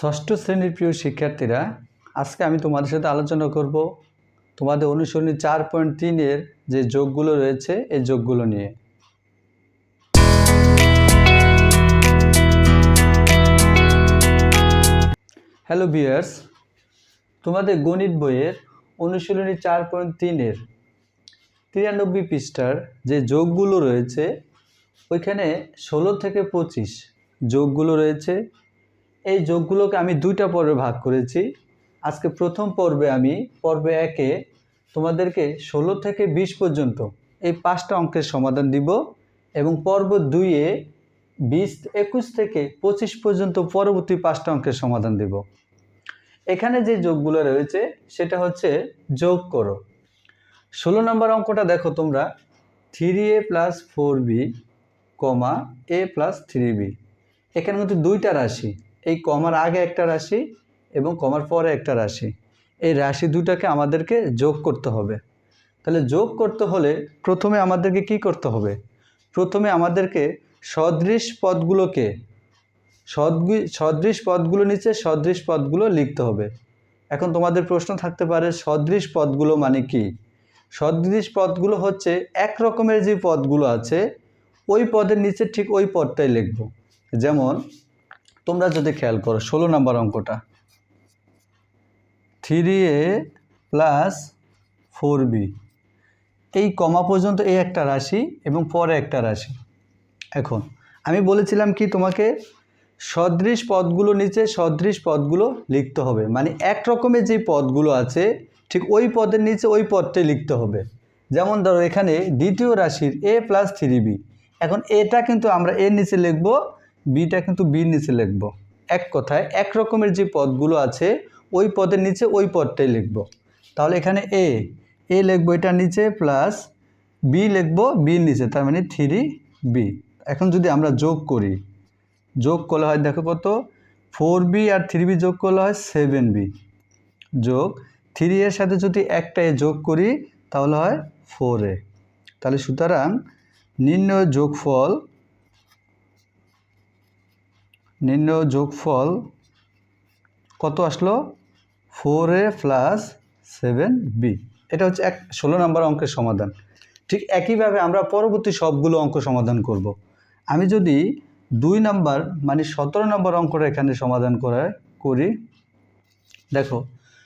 ষষ্ঠ শ্রেণির প্রিয় শিক্ষার্থীরা, আজকে আমি তোমাদের সাথে আলোচনা করব তোমাদের অনুসরণী চার পয়েন্ট তিনের যে যোগগুলো রয়েছে, এই যোগগুলো নিয়ে। হ্যালো বিয়ার্স তোমাদের গণিত বইয়ের অনুশীলনী চার পয়েন্ট তিনের তিরানব্বই পৃষ্ঠার যে যোগগুলো রয়েছে, ওইখানে ষোলো থেকে পঁচিশ যোগগুলো রয়েছে। এই যোগগুলোকে আমি দুইটা পর্বে ভাগ করেছি। আজকে প্রথম পর্বে আমি, পর্বে একে তোমাদেরকে ষোলো থেকে বিশ পর্যন্ত এই পাঁচটা অঙ্কের সমাধান দিব এবং পর্ব দুইয়ে বিশ, একুশ থেকে পঁচিশ পর্যন্ত পরবর্তী পাঁচটা অঙ্কের সমাধান দিব। এখানে যে যোগগুলো রয়েছে, সেটা হচ্ছে যোগ করো। ষোলো নম্বর অঙ্কটা দেখো তোমরা three A plus four B comma A plus three B এখানে কিন্তু দুইটা রাশি। এই কমার আগে একটা রাশি এবং কমার পরে একটা রাশি। এই রাশি দুটাকে আমাদেরকে যোগ করতে হবে। তাহলে যোগ করতে হলে প্রথমে আমাদেরকে কি করতে হবে? প্রথমে আমাদেরকে সদৃশ পদগুলোকে সদৃশ পদগুলো নিচে, সদৃশ পদগুলো লিখতে হবে। এখন তোমাদের প্রশ্ন থাকতে পারে, সদৃশ পদগুলো মানে কি? সদৃশ পদগুলো হচ্ছে এক রকমের যে পদগুলো আছে, ওই পদের নিচে ঠিক ওই পদটাই লিখব। যেমন তোমরা যদি খেয়াল করো, ষোলো নম্বর অঙ্কটা। Three A plus four B এই কমা পর্যন্ত এই একটা রাশি এবং পরে একটা রাশি। এখন, আমি বলেছিলাম কি তোমাকে সদৃশ পদগুলো নিচে সদৃশ পদগুলো লিখতে হবে। মানে এক রকমের যে পদগুলো আছে, ঠিক ওই পদের নিচে ওই পদটাই লিখতে হবে। যেমন ধরো এখানে দ্বিতীয় রাশির এ প্লাস থ্রি বি এখন এটা কিন্তু আমরা এর নিচে লিখব বিটা কিন্তু বির নিচে লিখব। এক কথায় এক রকমের যে পদগুলো আছে, ওই পদের নিচে ওই পদটাই লিখব। তাহলে এখানে এ এ লিখব এটার নিচে প্লাস বি লিখব বির নিচে, তার মানে থ্রি বি এখন যদি আমরা যোগ করি, যোগ করলে হয় দেখো কত? ফোর বি আর থ্রি বি যোগ করলে হয় সেভেন বি যোগ থ্রি এর সাথে যদি একটা এ যোগ করি, তাহলে হয় ফোর এ তাহলে সুতরাং নির্ণয় যোগফল নির্ণয় যোগফল কত আসলো? Four A plus seven B এটা হচ্ছে এক, ষোলো নম্বর অঙ্কের সমাধান। ঠিক একইভাবে আমরা পরবর্তী সবগুলো অঙ্ক সমাধান করব। আমি যদি দুই নাম্বার মানে সতেরো নম্বর অঙ্কটা এখানে সমাধান করে, করি। দেখো,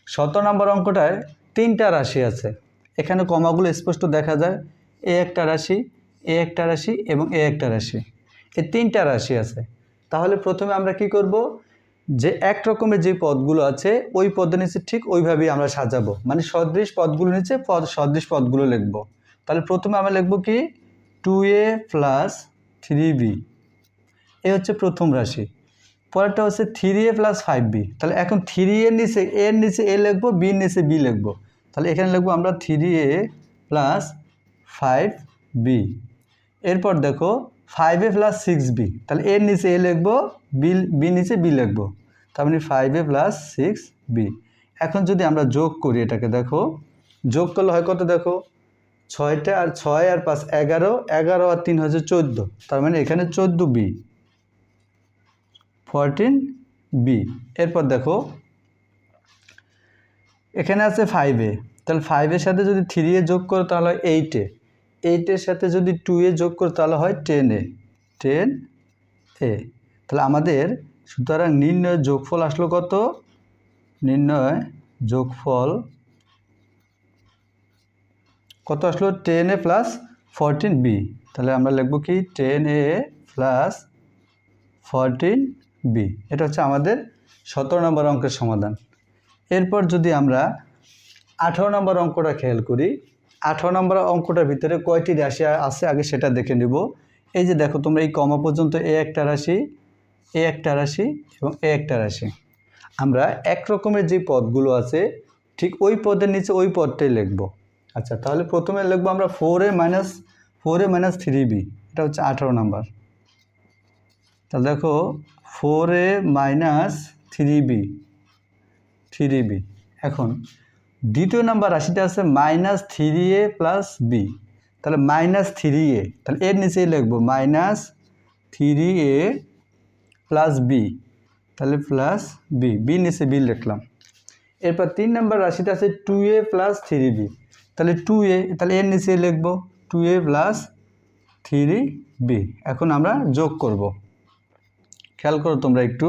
সতেরো নম্বর অঙ্কটায় তিনটা রাশি আছে। এখানে কমাগুলো স্পষ্ট দেখা যায়। এ একটা রাশি, এ একটা রাশি এবং এ একটা রাশি। এই তিনটা রাশি আছে। তাহলে প্রথমে আমরা কি করব? যে এক রকমের যে পদগুলো আছে, ওই পদের নিচে ঠিক ওইভাবেই আমরা সাজাবো। মানে সদৃশ পদগুলো নিচে পদ, সদৃশ পদগুলো লিখব। তাহলে প্রথমে আমরা লিখব কি? Two A plus three B এ হচ্ছে প্রথম রাশি। পরেরটা হচ্ছে three A plus five B তাহলে এখন থ্রি এর নিচে এর নিচে এ লিখব বির নিচে বি লিখব। তাহলে এখানে লিখব আমরা three A plus five B এরপর দেখো five A plus six B তাহলে এর নিচে এ লিখব বি বি নিচে বি লিখব। তার মানে five A plus six B এখন যদি আমরা যোগ করি এটাকে, দেখো, যোগ করলে হয় কত দেখো? ছয়টা আর ছয় আর পাঁচ, এগারো এগারো আর তিন হচ্ছে চোদ্দ। তার মানে এখানে চোদ্দ বি ফোরটিন বি এরপর দেখো, এখানে আছে ফাইভে তাহলে ফাইভের সাথে যদি থ্রি এ যোগ করো তাহলে এইটে এইটের সাথে যদি টু এ যোগ করো তাহলে হয় টেন এ টেন এ তাহলে আমাদের সুতরাং নির্ণয় যোগফল আসলো কত? নির্ণয় যোগফল কত আসলো? Ten A plus fourteen B তাহলে আমরা লিখব কি? Ten A plus fourteen B এটা হচ্ছে আমাদের সতেরো নম্বর অঙ্কের সমাধান। এরপর যদি আমরা আঠারো নম্বর অঙ্কটা খেয়াল করি আঠারো নম্বর অঙ্কটার ভিতরে কয়টি রাশি আছে? আগে সেটা দেখে নেব। এই যে দেখো, তোমরা এই কমা পর্যন্ত এ একটা রাশি, এ একটা রাশি এবং এ একটা রাশি। আমরা এক রকমের যে পদগুলো আছে, ঠিক ওই পদের নিচে ওই পদটাই লিখব। আচ্ছা তাহলে প্রথমে লিখব আমরা four A minus four A minus three B এটা হচ্ছে আঠারো নাম্বার। তাহলে দেখো four A minus three B three B এখন দ্বিতীয় নাম্বার রাশিটা আছে minus three A plus B তাহলে মাইনাস থ্রি এ তাহলে এর নিচেই লিখব minus three A plus B তাহলে প্লাস বি বি নিচে বি লিখলাম। এরপর তিন নাম্বার রাশিতে আছে two A plus three B তাহলে টু এ তাহলে এর নিচে লিখব two A plus three B এখন আমরা যোগ করব। খেয়াল করো তোমরা একটু।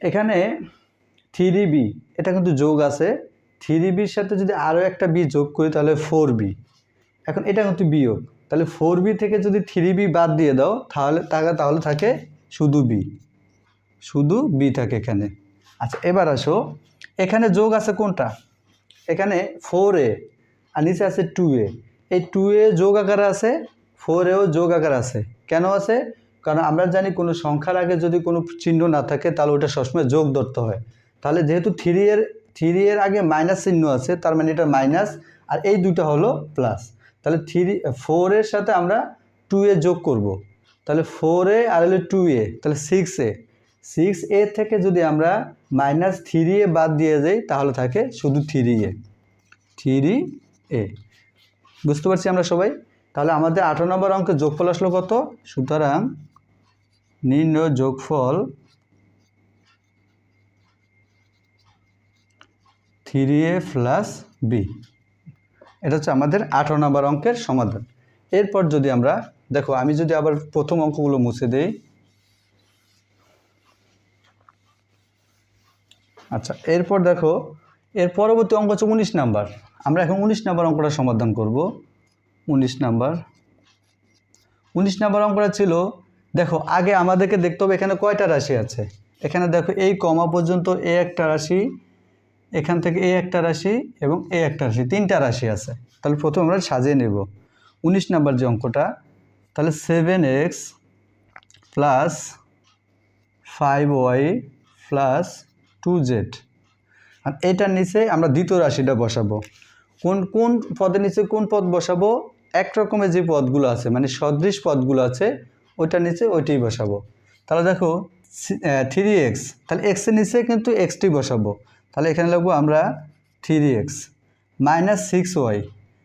এখানে থ্রি বি এটা কিন্তু যোগ আছে। থ্রি বির সাথে যদি আরও একটা বি যোগ করি তাহলে ফোর বি। এখন এটা কিন্তু বিয়োগ। তাহলে ফোর বি থেকে যদি থ্রি বি বাদ দিয়ে দাও, তাহলে তাহলে তাহলে থাকে শুধু বি। শুধু বি থাকে এখানে। আচ্ছা এবার আসো। এখানে যোগ আছে কোনটা? এখানে ফোর এ, আর নিচে আছে টু এ। এই টু এ যোগ আকারে আছে ফোর এও যোগ আকার আছে। কেন আছে? কারণ আমরা জানি কোনো সংখ্যার আগে যদি কোনো চিহ্ন না থাকে, তাহলে ওটা সবসময় যোগ ধরতে হয়। তাহলে যেহেতু থ্রি এর থ্রি এর আগে মাইনাস চিহ্ন আছে, তার মানে এটা মাইনাস, আর এই দুটো হলো প্লাস। তাহলে থ্রি ফোরের সাথে আমরা টু এ যোগ করব। তাহলে ফোর এ আর হলো টু এ, তাহলে সিক্স এ। সিক্স এ থেকে যদি আমরা মাইনাস থ্রি এ বাদ দিয়ে যাই তাহলে থাকে শুধু থ্রি এ। থ্রি এ। বুঝতে পারছি আমরা সবাই? তাহলে আমাদের আঠারো নম্বর অঙ্কের যোগফল আসলো কত? সুতরাং নির্ণয় যোগফল থ্রি এ প্লাস বি এটা হচ্ছে আমাদের আঠারো নম্বর অঙ্কের সমাধান। এরপর যদি আমরা, দেখো, আমি যদি আবার প্রথম অঙ্কগুলো মুছে দেই। আচ্ছা এরপর দেখো, এর পরবর্তী অঙ্ক হচ্ছে উনিশ নাম্বার। আমরা এখন উনিশ নাম্বার অঙ্কটা সমাধান করব। উনিশ নাম্বার। উনিশ নাম্বার অঙ্কটা ছিল, দেখো, আগে আমাদেরকে দেখতে হবে এখানে কয়টা রাশি আছে। এখানে দেখো, এই কমা পর্যন্ত এ একটা রাশি এখান থেকে এ একটা রাশি এবং এ একটা রাশি, তিনটা রাশি আছে। তাহলে প্রথম আমরা সাজিয়ে নেব। উনিশ নাম্বার যে অঙ্কটা, তাহলে seven X plus five Y plus two Z আর এটার নিচে আমরা দ্বিতীয় রাশিটা বসাবো। কোন কোন পদের নিচে কোন পদ বসাবো? এক রকমের যে পদগুলো আছে মানে সদৃশ পদগুলো আছে, ওইটার নিচে ওইটাই বসাবো। তাহলে দেখো থ্রি এক্স তাহলে এক্সের নিচে কিন্তু এক্সটি বসাবো। তাহলে এখানে লিখব আমরা three X minus six Y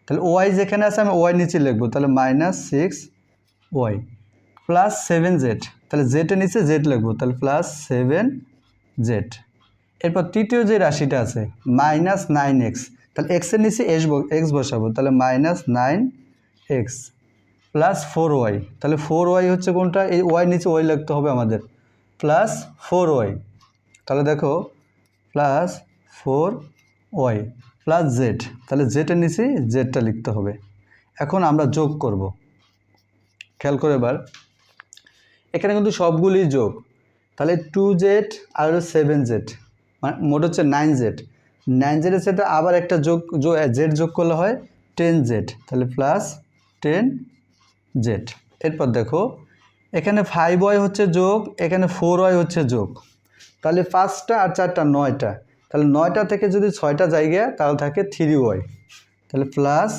তাহলে ওয়াই যেখানে আছে আমি ওয়াই নিচে লিখব, তাহলে minus six Y plus seven Z তাহলে জেডের নিচে জেড লিখব, তাহলে প্লাস সেভেন জেড এরপর তৃতীয় যে রাশিটা আছে মাইনাস নাইন এক্স তাহলে এক্সের নিচে এস এক্স বসাবো, তাহলে minus nine X plus four Y তাহলে ফোর ওয়াই হচ্ছে কোনটা? এই ওয়াই নিচে ওয়াই লিখতে হবে আমাদের প্লাস ফোর ওয়াই তাহলে দেখো plus four Y plus Z তাহলে জেডের নিচে জেডটা লিখতে হবে। এখন আমরা যোগ করব। খেয়াল করে এবার। এখানে কিন্তু সবগুলি যোগ। তাহলে টু জেড আর সেভেন জেড মানে মোট হচ্ছে নাইন জেড নাইন জেডের সাথে আবার একটা যোগ জেড যোগ করলে হয় টেন জেড তাহলে প্লাস টেন জেড এরপর দেখো, এখানে ফাইভ ওয়াই হচ্ছে যোগ, এখানে ফোর ওয়াই হচ্ছে যোগ। তাহলে পাঁচটা আর চারটা নয়টা। তাহলে নয়টা থেকে যদি ছয়টা জায়গা, তাহলে থাকে থ্রি ওয়াই তাহলে প্লাস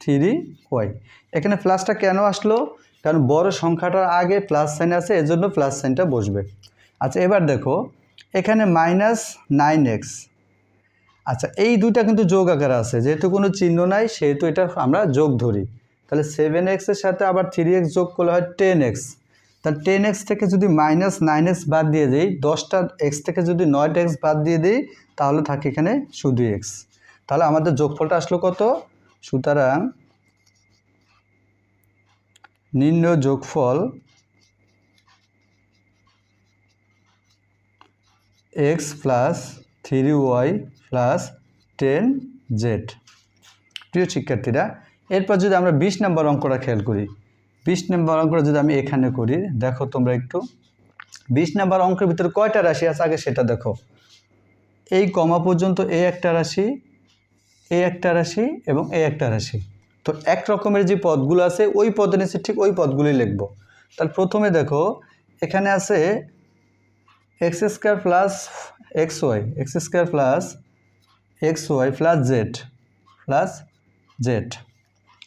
থ্রি ওয়াই এখানে প্লাসটা কেন আসলো? কারণ বড় সংখ্যাটার আগে প্লাস সাইন আছে, এজন্য প্লাস সাইনটা বসবে। আচ্ছা এবার দেখো, এখানে মাইনাস নাইন এক্স আচ্ছা এই দুইটা কিন্তু যোগ আকারে আছে, যেহেতু কোনো চিহ্ন নাই, সেহেতু এটা আমরা যোগ ধরি। তাহলে সেভেন এক্সের সাথে আবার থ্রি এক্স যোগ করলে হয় টেন এক্স তাহলে টেন এক্স থেকে যদি মাইনাস নাইন এক্স বাদ দিয়ে দিই, দশটা এক্স থেকে যদি নয়টা এক্স বাদ দিয়ে দিই, তাহলে থাকে এখানে শুধু এক্স। তাহলে আমাদের যোগফলটা আসলো কত? সুতরাং নিম্ন যোগফল X plus three Y plus ten Z. প্রিয় শিক্ষার্থীরা, এরপর যদি আমরা বিশ নম্বর অঙ্কটা খেয়াল করি বিশ নম্বর অঙ্কটা যদি আমি এখানে করি, দেখো তোমরা একটু। বিশ নম্বর অঙ্কের ভিতরে কয়টা রাশি আছে? আগে সেটা দেখো। এই কমা পর্যন্ত এ একটা রাশি, এ একটা রাশি এবং এ একটা রাশি। তো এক রকমের যে পদগুলো আছে, ওই পদের নিচে ঠিক ওই পদগুলি লিখব। তাহলে প্রথমে দেখো, এখানে আছে X square plus X Y, X square plus X Y plus Z plus Z.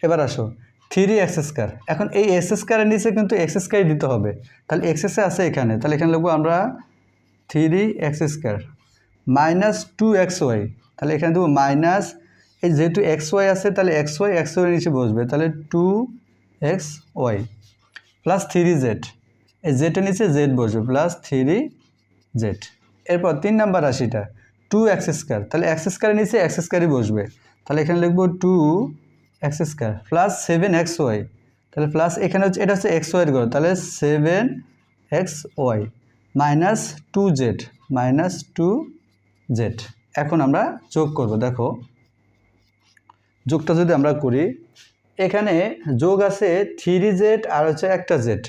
এবার আসো। Three X square. এখন এই এক্স স্কোয়ারের নিচে কিন্তু এক্স স্কোয়ার দিতে হবে। তাহলে এক্স এসে আছে এখানে। তাহলে এখানে লিখব আমরা three X square minus two X Y. তাহলে এখানে দেবো মাইনাস, এই যেহেতু এক্স ওয়াই আছে, তাহলে এক্স ওয়াই এক্স ওয়াই নিচে বসবে। তাহলে two X Y plus three Z. এই জেডের নিচে জেড বসবে প্লাস থ্রি জেড। এরপর তিন নাম্বার রাশিটা, টু এক্স স্কোয়ার। তাহলে এক্স স্কোয়ারের নিচে এক্স স্কোয়ারই বসবে। তাহলে এখানে লিখব two X square plus seven X Y তাহলে প্লাস এখানে হচ্ছে, এটা হচ্ছে এক্স ওয়াইয়ের ঘর তাহলে seven X Y minus two Z minus two Z এখন আমরা যোগ করব, দেখো। যোগটা যদি আমরা করি, এখানে যোগ আছে থ্রি জেড আর হচ্ছে একটা জেড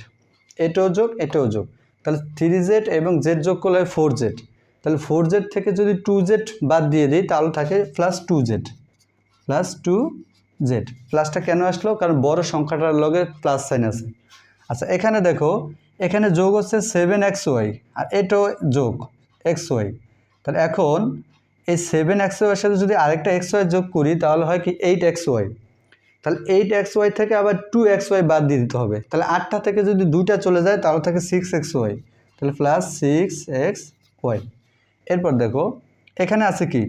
এটাও যোগ এটাও যোগ। তাহলে থ্রি জেড এবং জেড যোগ করলে হয় ফোর জেড তাহলে ফোর জেড থেকে যদি টু জেড বাদ দিয়ে দিই, তাহলে থাকে plus two Z plus two Z প্লাসটা কেন আসলো? কারণ বড় সংখ্যাটার লগে প্লাস সাইন আছে। আচ্ছা এখানে দেখো, এখানে যোগ হচ্ছে সেভেন এক্স ওয়াই আর এটাও যোগ এক্স ওয়াই তাহলে এখন এই সেভেন এক্স ওয়াইয়ের সাথে যদি আরেকটা এক্স ওয়াই যোগ করি, তাহলে হয় কি এইট এক্স ওয়াই তাহলে এইট এক্স ওয়াই থেকে আবার টু এক্স ওয়াই বাদ দিয়ে দিতে হবে। তাহলে আটটা থেকে যদি দুইটা চলে যায়, তাহলে থাকে সিক্স এক্স ওয়াই তাহলে প্লাস সিক্স এক্স ওয়াই এরপর দেখো, এখানে আছে কি?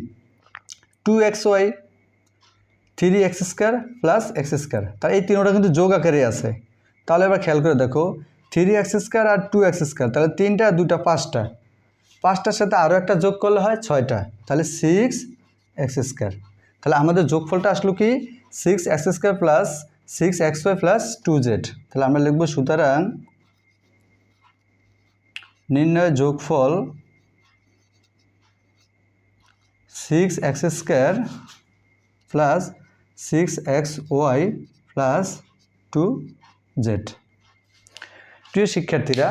Two X Y three X square plus X square. তার এই তিনটা কিন্তু যোগ আকারে আছে। তাহলে এবার খেয়াল করে দেখো, থ্রি এক্স স্কোয়ার আর টু এক্স স্কোয়ার। তাহলে তিনটা দুটা পাঁচটা। পাঁচটার সাথে আরও একটা যোগ করলে হয় ছয়টা। তাহলে সিক্স এক্স স্কোয়ার। তাহলে আমাদের যোগফলটা আসলো কি? Six X square plus six X Y plus two Z তাহলে আমরা লিখব সুতরাং নির্ণয় যোগফল six X square plus six X Y plus two Z প্রিয় শিক্ষার্থীরা,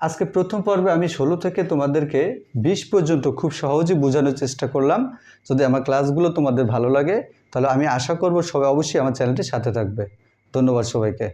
আজকে প্রথম পর্বে আমি ষোলো থেকে তোমাদেরকে বিশ পর্যন্ত খুব সহজে বোঝানোর চেষ্টা করলাম। যদি আমার ক্লাসগুলো তোমাদের ভালো লাগে, তাহলে আমি আশা করব সবাই অবশ্যই আমার চ্যানেলটির সাথে থাকবে। ধন্যবাদ সবাইকে।